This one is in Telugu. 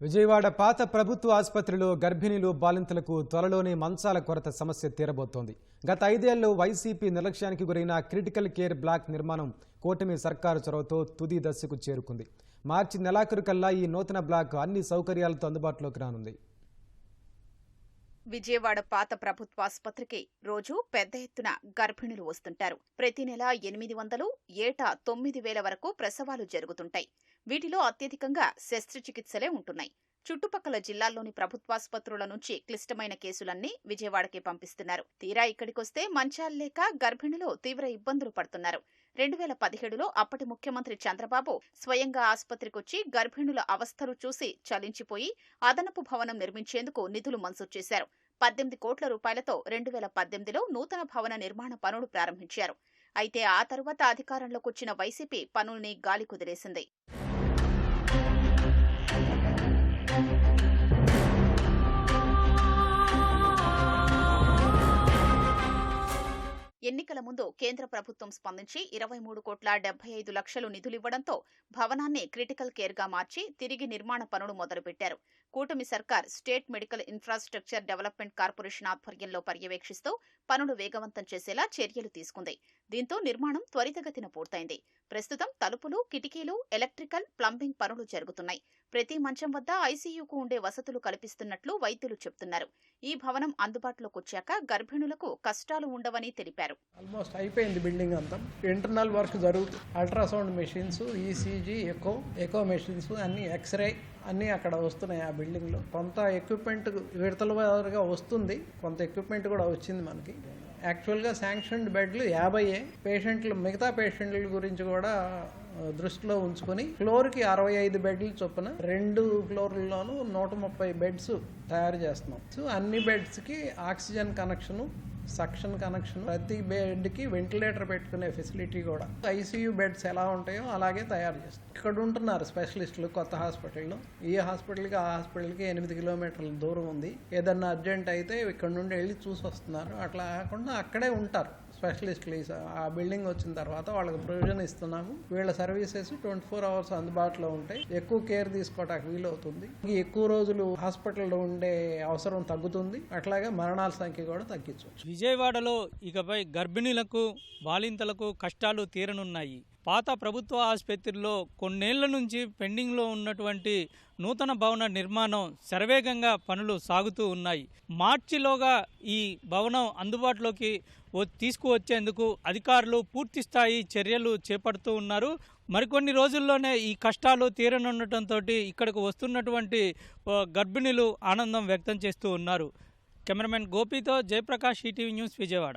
విజయవాడ పాత ప్రభుత్వ ఆసుపత్రిలో గర్భిణీలు బాలింతలకు త్వరలోనే మంచాల కొరత సమస్య తీరబోతోంది. గత ఐదేళ్ళలో వైసీపీ నిర్లక్ష్యానికి గురైన క్రిటికల్ కేర్ బ్లాక్ నిర్మాణం కూటమి సర్కారు చొరవతో తుది దశకు చేరుకుంది. మార్చి నెలాఖరు కల్లా ఈ నూతన బ్లాక్ అన్ని సౌకర్యాలతో అందుబాటులోకి రానుంది. విజయవాడ పాత ప్రభుత్వాసుపత్రికి రోజు పెద్ద ఎత్తున గర్భిణులు వస్తుంటారు. ప్రతి నెల ఎనిమిది వందలు ఏటా తొమ్మిది వేల వరకు ప్రసవాలు జరుగుతుంటాయి. వీటిలో అత్యధికంగా శస్త్రచికిత్సలే ఉంటున్నాయి. చుట్టుపక్కల జిల్లాల్లోని ప్రభుత్వాసుపత్రుల నుంచి క్లిష్టమైన కేసులన్నీ విజయవాడకే పంపిస్తున్నారు. తీరా ఇక్కడికొస్తే మంచాలు లేక గర్భిణులు తీవ్ర ఇబ్బందులు పడుతున్నారు. రెండు వేల పదిహేడులో అప్పటి ముఖ్యమంత్రి చంద్రబాబు స్వయంగా ఆసుపత్రికొచ్చి గర్భిణుల అవస్థలు చూసి చలించిపోయి అదనపు భవనం నిర్మించేందుకు నిధులు మంజూరు చేశారు. పద్దెనిమిది కోట్ల రూపాయలతో రెండు వేల పద్దెనిమిదిలో నూతన భవన నిర్మాణ పనులు ప్రారంభించారు. అయితే ఆ తర్వాత అధికారంలోకి వచ్చిన వైసీపీ పనుల్ని గాలి కుదిరేసింది ఎన్నికల ముందు కేంద్ర ప్రభుత్వం స్పందించి ఇరవై మూడు కోట్ల డెబ్బై ఐదు లక్షలు నిధులివ్వడంతో భవనాన్ని క్రిటికల్ కేర్గా మార్చి తిరిగి నిర్మాణ పనులు మొదలుపెట్టారు. కూటమి సర్కార్ state medical infrastructure development corporation ఆధ్వర్యంలో పర్యవేక్షిస్తూ పనులు వేగవంతం చేసేలా చర్యలు తీసుకుంది. దీంతో నిర్మాణం త్వరితగతిన పూర్తయింది. ప్రస్తుతం తలుపులు కిటికీలు ఎలక్ట్రికల్ ప్లంబింగ్ పనులు జరుగుతున్నాయి. ప్రతి మంచం వద్ద ఐసీయూకు ఉండే వసతులు కల్పిస్తున్నట్లు వైద్యులు చెబుతున్నారు. ఈ భవనం అందుబాటులోకి వచ్చాక గర్భిణులకు కష్టాలు ఉండవని తెలిపారు. ఆల్మోస్ట్ అయిపోయింది బిల్డింగ్ అంతా. ఇంటర్నల్ వర్క్ జరుగుతుంది ultrasound machines ECG echo echo machines అన్ని ఎక్స్రే అన్నీ అక్కడ వస్తున్నాయి ఆ బిల్డింగ్లో. కొంత ఎక్విప్మెంట్ విడతల వారుగా వస్తుంది. కొంత ఎక్విప్మెంట్ కూడా వచ్చింది మనకి. యాక్చువల్గా శాంక్షన్డ్ బెడ్లు యాభై పేషెంట్లు మిగతా పేషెంట్ల గురించి కూడా దృష్టిలో ఉంచుకొని ఫ్లోర్కి అరవై ఐదు బెడ్లు చొప్పున రెండు ఫ్లోర్లలోనూ నూట ముప్పై బెడ్స్ తయారు చేస్తున్నాం. సో అన్ని బెడ్స్కి ఆక్సిజన్ కనెక్షను సక్షన్ కనెక్షన్. ప్రతి బెడ్కి వెంటిలేటర్ పెట్టుకునే ఫెసిలిటీ కూడా. ఐసీయూ బెడ్స్ ఎలా ఉంటాయో అలాగే తయారు చేస్తారు ఇక్కడ ఉంటున్నారు స్పెషలిస్టులు కొత్త హాస్పిటల్లో. ఈ హాస్పిటల్కి ఆ హాస్పిటల్కి ఎనిమిది కిలోమీటర్ల దూరం ఉంది. ఏదన్నా అర్జెంట్ అయితే ఇక్కడ నుండి వెళ్ళి చూసి వస్తున్నారు అట్లా కాకుండా అక్కడే ఉంటారు. స్పెషలిస్ట్ ప్లేస్ ఆ బిల్డింగ్ వచ్చిన తర్వాత వాళ్ళకి ప్రొవిజన్ ఇస్తున్నాము. వీళ్ళ సర్వీసెస్ ట్వంటీ ఫోర్ అవర్స్ అందుబాటులో ఉంటాయి. ఎక్కువ కేర్ తీసుకోవడానికి వీలవుతుంది. ఎక్కువ రోజులు హాస్పిటల్లో ఉండే అవసరం తగ్గుతుంది. అట్లాగే మరణాల సంఖ్య కూడా తగ్గించవచ్చు. విజయవాడలో ఇకపై గర్భిణీలకు బాలింతలకు కష్టాలు తీరనున్నాయి. పాత ప్రభుత్వ ఆసుపత్రిలో కొన్నేళ్ళ నుంచి పెండింగ్లో ఉన్నటువంటి నూతన భవన నిర్మాణం శరవేగంగా పనులు సాగుతూ ఉన్నాయి. మార్చిలోగా ఈ భవనం అందుబాటులోకి వ- తీసుకువచ్చేందుకు అధికారులు పూర్తి స్థాయి చర్యలు చేపడుతూ ఉన్నారు. మరికొన్ని రోజుల్లోనే ఈ కష్టాలు తీరనుండటంతో ఇక్కడికి వస్తున్నటువంటి గర్భిణులు గర్భిణీలు ఆనందం వ్యక్తం చేస్తూ ఉన్నారు. కెమెరామెన్ గోపితో జయప్రకాష్ ఈటీవీ న్యూస్ విజయవాడ.